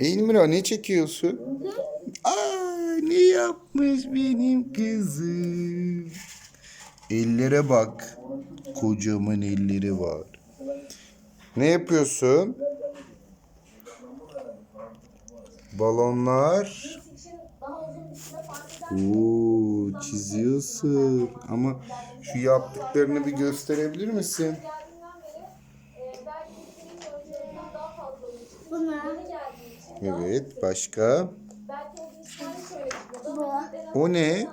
Elmira ne çekiyorsun? Aa ne yapmış benim kızım? Ellere bak. Kocaman elleri var. Ne yapıyorsun? Balonlar. Oo, çiziyorsun. Ama şu yaptıklarını bir gösterebilir misin? Bunu. Evet, başka? Bu. O ne?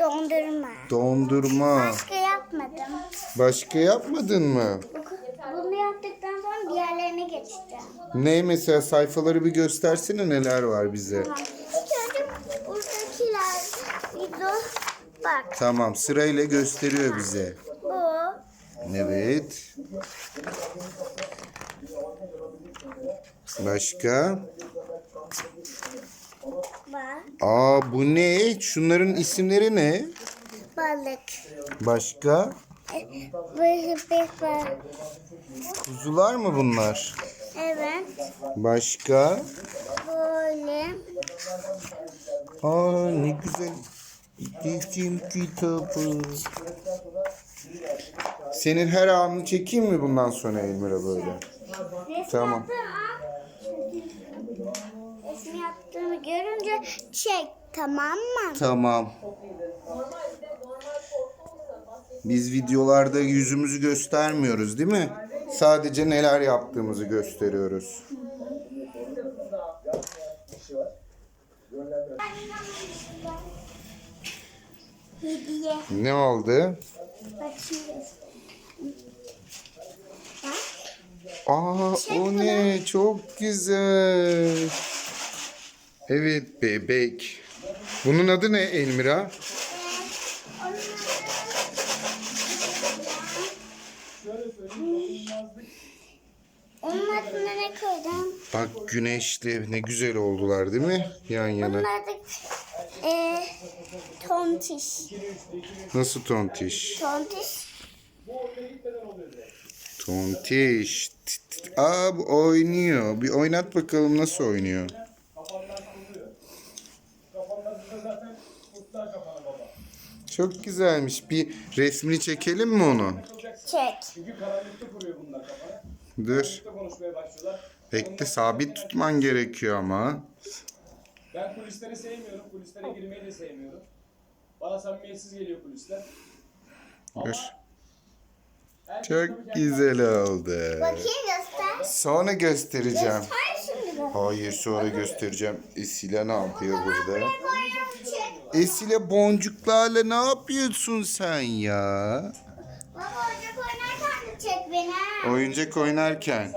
Dondurma. Dondurma. Başka yapmadım. Başka yapmadın mı? Bunu yaptıktan sonra diğerlerine geçeceğim. Ne mesela sayfaları bir göstersene neler var bize. Tamam. İlk önce buradakiler video bak Tamam sırayla gösteriyor bize. bu Evet. Başka? bak Aa bu ne? Şunların isimleri ne? balık. Başka? Var. Kuzular mı bunlar? Evet. Başka? Böyle. Aa ne güzel. Resim kitabı. Senin her anını çekeyim mi bundan sonra Elmira böyle? Tamam. Resim yaptığımı görünce çek tamam mı? Tamam. Biz videolarda yüzümüzü göstermiyoruz değil mi? Sadece neler yaptığımızı gösteriyoruz. Hediye. Ne oldu? Bakayım. Aa o ne? Çok güzel. Evet bebek. Bunun adı ne Elmira? Onun adına ne koydum? Bak güneşli ne güzel oldular değil mi? Yan yana. Bunun adı e, tontiş. Nasıl tontiş? Tontiş. Tontiş. Aa bu oynuyor. Bir oynat bakalım nasıl oynuyor. Çok güzelmiş. Bir resmini çekelim mi onun? Çek. Dur. Bekle sabit tutman gerekiyor ama. Ben kulisleri sevmiyorum. Kulislere girmeyi de sevmiyorum. Bana samimiyetsiz geliyor kulisler. Dur. Çok güzel oldu. Bakayım göster. Sonra göstereceğim. Hayır şimdi bak. Hayır sonra göstereceğim. Esile ne yapıyor burada? Esile boncuklarla ne yapıyorsun sen ya? Baba oyuncak oynarken de çek beni. Oyuncak oynarken.